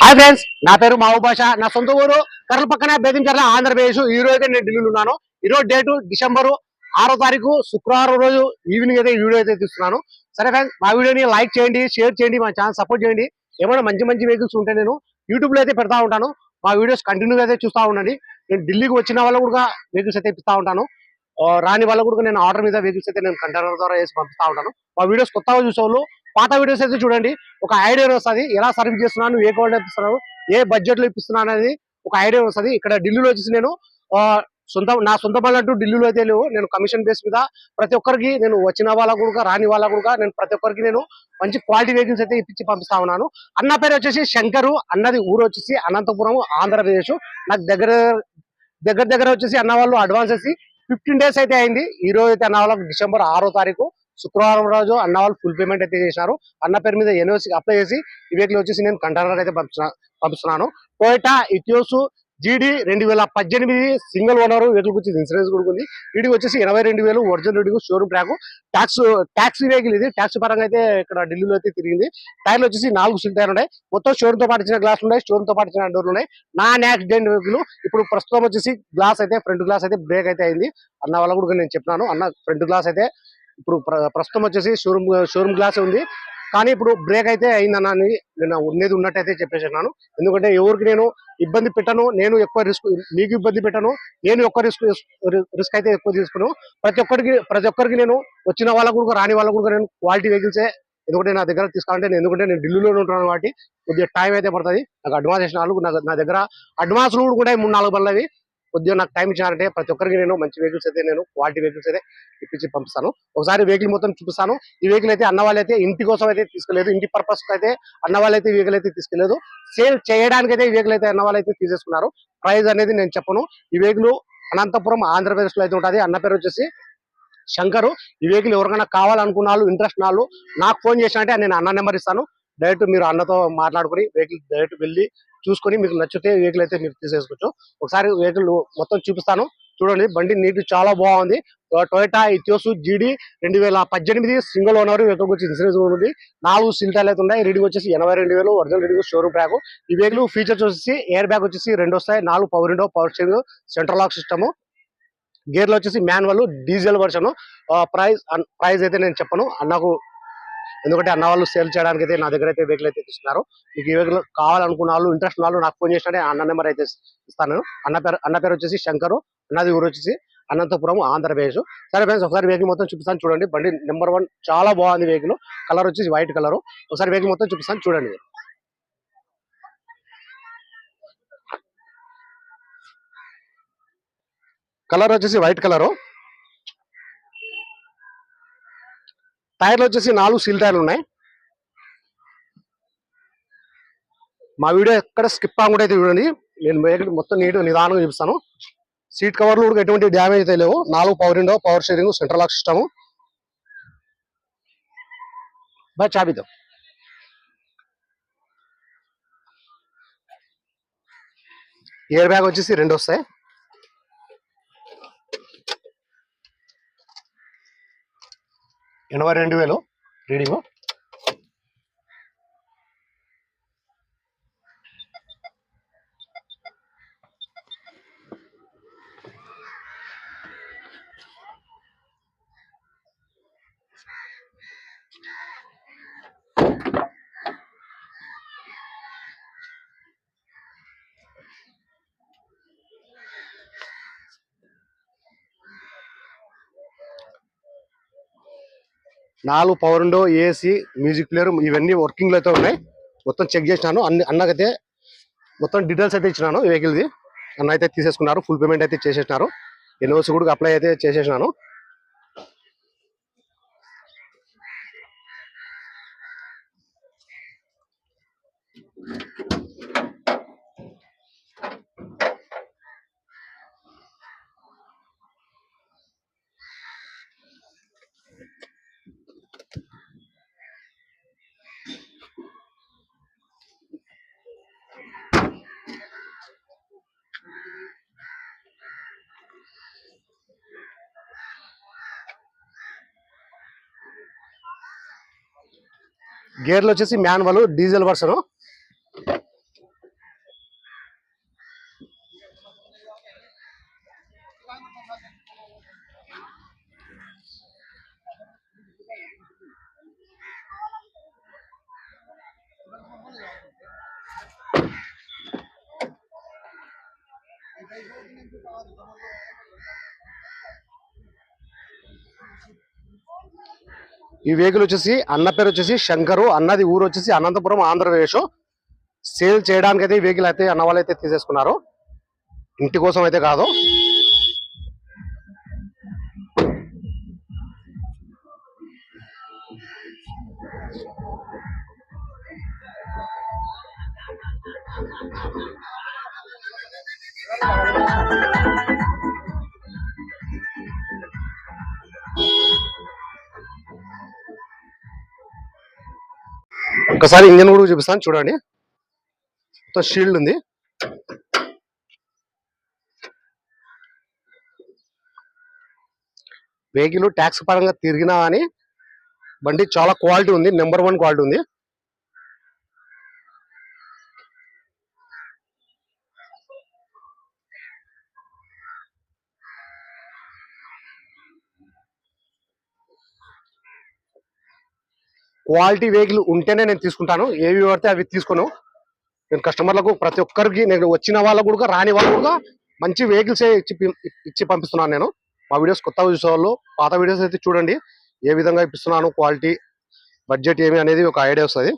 Hi friends నా పేరు మావు నా సొంత ఊరు కర్ల పక్కన బేదించర్ల ఆంధ్రప్రదేశ్. ఈ రోజు అయితే నేను ఢిల్లీలో ఉన్నాను. ఈ రోజు డేటు డిసెంబర్ ఆరో తారీఖు శుక్రవారం రోజు ఈవినింగ్ అయితే వీడియో అయితే తీస్తున్నాను. సరే ఫ్రెండ్స్ మా వీడియోని లైక్ చేయండి షేర్ చేయండి మా ఛానల్ సపోర్ట్ చేయండి. ఏమైనా మంచి మంచి వెహికల్స్ ఉంటే నేను యూట్యూబ్లో అయితే పెడతా ఉంటాను. మా వీడియోస్ కంటిన్యూగా అయితే చూస్తూ ఉండండి. నేను ఢిల్లీకి వచ్చిన వాళ్ళు కూడా వెహికల్స్ అయితే ఇప్పిస్తా ఉంటాను. రాని వాళ్ళ కూడా నేను ఆర్డర్ మీద వెహికల్స్ అయితే నేను కంటైనర్ ద్వారా వేసి పంపిస్తా ఉంటాను. మా వీడియోస్ కొత్తగా చూసేవాళ్ళు పాత వీడియోస్ అయితే చూడండి. ఒక ఐడియా వస్తుంది. ఎలా సర్వీస్ చేస్తున్నాను ఏ క్వాలిటీ ఇస్తున్నాను ఏ బడ్జెట్లో ఇప్పిస్తున్నాను అనేది ఒక ఐడియా వస్తుంది. ఇక్కడ ఢిల్లీలో వచ్చేసి నేను సొంత నా సొంత పనులంటూ ఢిల్లీలో అయితే లేవు. నేను కమిషన్ బేస్ మీద ప్రతి ఒక్కరికి నేను వచ్చిన వాళ్ళ కూడా రాని వాళ్ళ కూడా నేను ప్రతి ఒక్కరికి నేను మంచి క్వాలిటీ వెహికల్స్ అయితే ఇప్పించి పంపిస్తా ఉన్నాను. అన్న పేరు వచ్చేసి శంకరు. అన్నది ఊరు వచ్చేసి అనంతపురం ఆంధ్రప్రదేశ్. నాకు దగ్గర దగ్గర దగ్గర వచ్చేసి అన్న వాళ్ళు అడ్వాన్స్ వేసి ఫిఫ్టీన్ డేస్ అయితే అయింది. ఈ రోజు అయితే అన్న వాళ్ళకి డిసెంబర్ ఆరో తారీఖు. శుక్రవారం రోజు అన్న వాళ్ళు ఫుల్ పేమెంట్ అయితే చేశారు. అన్న పేరు మీద ఎన్ఓసి అప్లై చేసి ఈ వచ్చేసి నేను కంటైనర్ అయితే పంపిస్తున్నా- పంపిస్తున్నాను. టొయోటా ఇటియోసు జీడీ రెండు వేల పద్దెనిమిది సింగిల్ ఓనర్ వెహికల్ వచ్చి ఇన్సూరెన్స్ కూడా ఉంది. వీటికి వచ్చేసి ఎనభై రెండు వేలు original Reddy showroom track tax taxi vehicle ఇది. ట్యాక్స్ పరంగా అయితే ఇక్కడ ఢిల్లీలో అయితే తిరిగింది. టైర్లు వచ్చేసి నాలుగు సిల్ టైర్లు ఉన్నాయి. మొత్తం షోరూమ్తో పాటు ఇచ్చిన గ్లాసులు ఉన్నాయి. షోరూమ్తో పాటు ఇచ్చిన డోర్లు ఉన్నాయి. నాన్ యాక్సిడెంట్ వెహికల్ ఇప్పుడు ప్రస్తుతం వచ్చేసి గ్లాస్ అయితే ఫ్రంట్ గ్లాస్ అయితే బ్రేక్ అయితే అయింది. అన్న వాళ్ళ కూడా నేను చెప్పినాను. అన్న ఫ్రంట్ గ్లాస్ అయితే ఇప్పుడు ప్ర- ప్రస్తుతం వచ్చేసి షోరూమ్ షోరూమ్ గ్లాస్ ఉంది. కానీ ఇప్పుడు బ్రేక్ అయితే అయిందన్న అని నేను ఉన్నది ఉన్నట్టయితే ఉన్నాను. ఎందుకంటే ఎవరికి నేను ఇబ్బంది పెట్టను నేను ఎక్కువ రిస్క్ మీకు ఇబ్బంది పెట్టను నేను ఎక్కువ రిస్క్ రిస్క్ అయితే ఎక్కువ తీసుకును. ప్రతి ఒక్కరికి ప్రతి ఒక్కరికి నేను వచ్చిన వాళ్ళకు కూడా రాని వాళ్ళకు కూడా నేను క్వాలిటీ వెహికల్సే ఎందుకంటే నా దగ్గర తీసుకోవాలంటే నేను ఎందుకంటే నేను ఢిల్లీలో ఉంటున్నాను కాబట్టి కొద్దిగా టైం అయితే పడుతుంది. నాకు అడ్వాన్స్ చేసిన వాళ్ళు నాకు నా దగ్గర అడ్వాన్స్లు కూడా మూడు నాలుగు పనులు కొద్దిగా నాకు టైం ఇచ్చినారంటే ప్రతి ఒక్కరికి నేను మంచి వెహికల్స్ అయితే నేను క్వాలిటీ వెహికల్స్ అయితే ఇప్పించి పంపిస్తాను. ఒకసారి వెహికల్ మొత్తం చూపిస్తాను. ఈ వెహికల్ అయితే అన్న వాళ్ళైతే అయితే ఇంటి కోసం అయితే తీసుకోలేదు ఇంటి పర్పస్ అయితే అన్న వాళ్ళైతే అయితే ఈ వెహికల్ అయితే తీసుకోలేదు సేల్ చేయడానికి అయితే ఈ వెహికల్ అయితే అన్న వాళ్ళైతే అయితే తీసేసుకున్నారు. ప్రైజ్ అనేది నేను చెప్పను. ఈ వెహికల్ అనంతపురం ఆంధ్రప్రదేశ్లో అయితే ఉంటుంది. అన్న పేరు వచ్చేసి శంకరు. ఈ వెహికల్ ఎవరికైనా కావాలనుకున్న వాళ్ళు ఇంట్రెస్ట్ వాళ్ళు నాకు ఫోన్ చేసినట్టే నేను అన్న నెంబర్ ఇస్తాను. డైరెక్ట్ మీరు అన్నతో మాట్లాడుకుని వెహికల్ డైరెక్ట్ వెళ్ళి చూసుకొని మీకు నచ్చితే వెహికల్ అయితే మీరు తీసేసుకోవచ్చు. ఒకసారి వెహికల్ మొత్తం చూపిస్తాను. చూడండి బండి నీట్ చాలా బాగుంది. టొయోటా ఇథియోసు జీడీ రెండు వేల పద్దెనిమిది సింగిల్ ఓనర్ వెహికల్ వచ్చి ఇన్సూరెన్స్ ఉంది. నాలుగు సిల్టాలు అయితే ఉన్నాయి. రీడింగ్ వచ్చేసి ఎనభై రెండు వేలు. ఒరిజినల్ రీడింగ్ షోరూమ్ బ్యాగ్ ఈ వెహికల్ ఫీచర్స్ వచ్చేసి ఎయిర్ బ్యాగ్ వచ్చేసి రెండు వస్తాయి. నాలుగు power window power steering central lock system. గేర్లు వచ్చేసి manual diesel version. Price price అయితే నేను చెప్పను. నాకు ఎందుకంటే అన్న వాళ్ళు సేల్ చేయడానికి అయితే నా దగ్గర అయితే వెహికల్ అయితే తీసుకున్నారు మీకు ఈ వెహికల్ కావాలనుకున్న వాళ్ళు ఇంట్రెస్ట్ వాళ్ళు నాకు ఫోన్ చేసినట్టే అన్న నెంబర్ అయితే ఇస్తాను. అన్న పేరు అన్న పేరు వచ్చేసి శంకరు అన్నది ఊరు వచ్చేసి అనంతపురం ఆంధ్రప్రదేశ్. సరే ఫ్రెండ్స్ ఒకసారి వెహికల్ మొత్తం చూపిస్తాను చూడండి. బండి నెంబర్ వన్ చాలా బాగుంది వెహికల్ కలర్ వచ్చేసి వైట్ కలర్ ఒకసారి వెహికల్ మొత్తం చూపిస్తాను చూడండి. కలర్ వచ్చేసి వైట్ కలరు టైర్లు వచ్చేసి నాలుగు సీల్ టైర్లు ఉన్నాయి. మా వీడియో ఎక్కడ స్కిప్ అవ్వకుండా అయితే చూడండి. నేను వెహికల్ మొత్తం నీట్ నిదానంగా చూపిస్తాను. సీట్ కవర్లు కూడా ఎటువంటి డ్యామేజ్ అయితే లేవు. నాలుగు power window power steering central lock system. Bye చాబీతో ఎయిర్ బ్యాగ్ వచ్చేసి రెండు వస్తాయి. ఎనభై రెండు వేలు రీడింగు. నాలుగు power window AC music player ఇవన్నీ వర్కింగ్లో అయితే ఉన్నాయి. మొత్తం చెక్ చేసినాను. అన్ని అన్నకైతే మొత్తం డీటెయిల్స్ అయితే ఇచ్చినాను వెహికల్ది అన్న అయితే తీసేసుకున్నారు ఫుల్ పేమెంట్ అయితే చేసేసినారు. ఎన్ఓసి కూడా అప్లై అయితే చేసేసినాను. గేర్లు వచ్చేసి మ్యాన్వల్ డీజిల్ వర్షను. ఈ వెహికల్ వచ్చేసి అన్న పేరు వచ్చేసి శంకరు అన్నది ఊరు వచ్చేసి అనంతపురం ఆంధ్రప్రదేశ్. సేల్ చేయడానికి అయితే ఈ వెహికల్ అయితే అన్న వాళ్ళు అయితే తీసేసుకున్నారు. ఇంటి కోసం అయితే కాదు. ఒకసారి ఇంజన్ కూడా చూపిస్తాను చూడండి. మొత్తం షీల్డ్ ఉంది. వెహికల్ ట్యాక్స్ పరంగా తిరిగినా కానీ బండి చాలా క్వాలిటీ ఉంది నెంబర్ వన్ క్వాలిటీ ఉంది. క్వాలిటీ వెహికల్ ఉంటేనే నేను తీసుకుంటాను. ఏవి పడితే అవి తీసుకోను. నేను కస్టమర్లకు ప్రతి ఒక్కరికి నేను వచ్చిన వాళ్ళకు కూడా రాని వాళ్ళకు కూడా మంచి వెహికల్స్ ఇచ్చి ఇచ్చి పంపిస్తున్నాను నేను. మా వీడియోస్ కొత్త చూసేవాళ్ళు పాత వీడియోస్ అయితే చూడండి. ఏ విధంగా ఇప్పిస్తున్నాను క్వాలిటీ బడ్జెట్ ఏమి అనేది ఒక ఐడియా వస్తుంది.